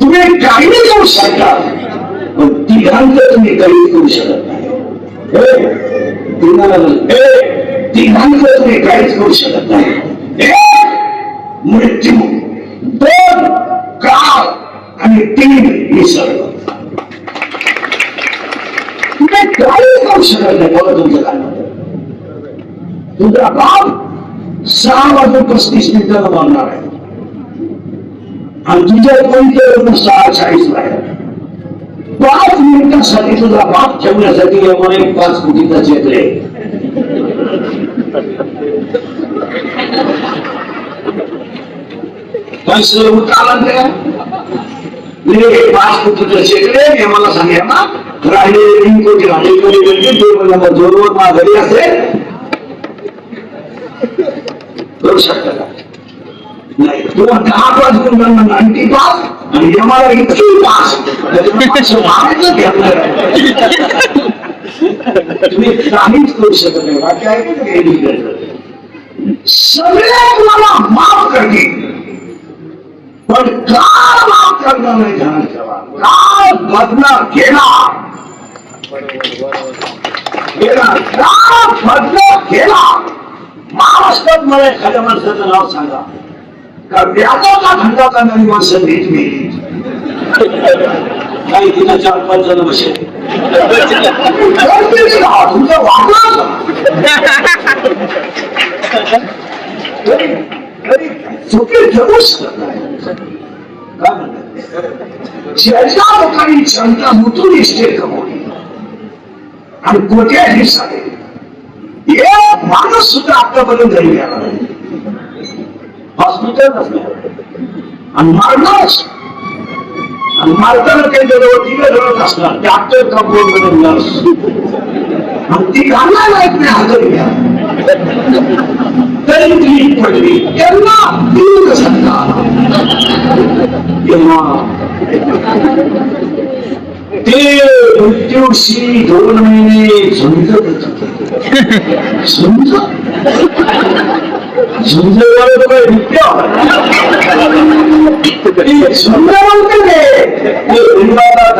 तुम्ही काही करू शकता पण तिघांचं तुम्ही काही करू शकत नाही हे, तिघांचं तुम्ही काहीच करू शकत नाही मृत्यू दोन काळ आणि तीन निसर्ग। तुम्ही काही करू शकत नाही बघा तुमचं काय तुझा बाप सहा वाजून पस्तीस मिनिटाला मारणार आहे. तुझ्या कोणत्या लग्न सहा चाळीस आहे पाच मिनिटासाठी तुझा बाप ठेवण्यासाठी आम्हाला एक पाच कोटीचा चेक रे पैसे उतारला ते नाही, पाच कोटीचा चेक रे हे मला सांगा ना राहिले तीन कोटी राहिले कोटी म्हणजे ते मला जोरवर माझ्या घरी असेल करू शकता का नाही तुला दहा पाच गुण नाईन्टी पास आणि आम्हाला इतकी पास तुम्ही काहीच करू शकत नाही वाक्य ते? सगळे तुम्हाला माफ़ करतील पण काळ माफ़ करणार नाही ध्यान ठेवा बदला गेला गेला बदला गेला महाराष्ट्रात मला एखाद्या माणसाचं नाव सांगा का व्यापाचा धंदा करणारी माणसं नीट मिळली काही तिथं चार पाच जण बसेल तुमचं वागलं चुकी काय म्हणतात? लोकांनी क्षमता मुतून इष्टे कमवली आणि कोट्याही झाले एक माणूस सुद्धा आतापर्यंत घरी गेला नाही हॉस्पिटल असणार आणि मारणारच आणि मारताना काही जवळ तिला रडत असणार डॉक्टर कंपाऊंड नर्स आणि ती घालणार नाही हजर घ्या तरी ती पडली. त्यांना तीन सांगा. तेव्हा ते मृत्यूशी दोन महिने झुंजत झुंज झुंजवर तो काही बिबट्या होता.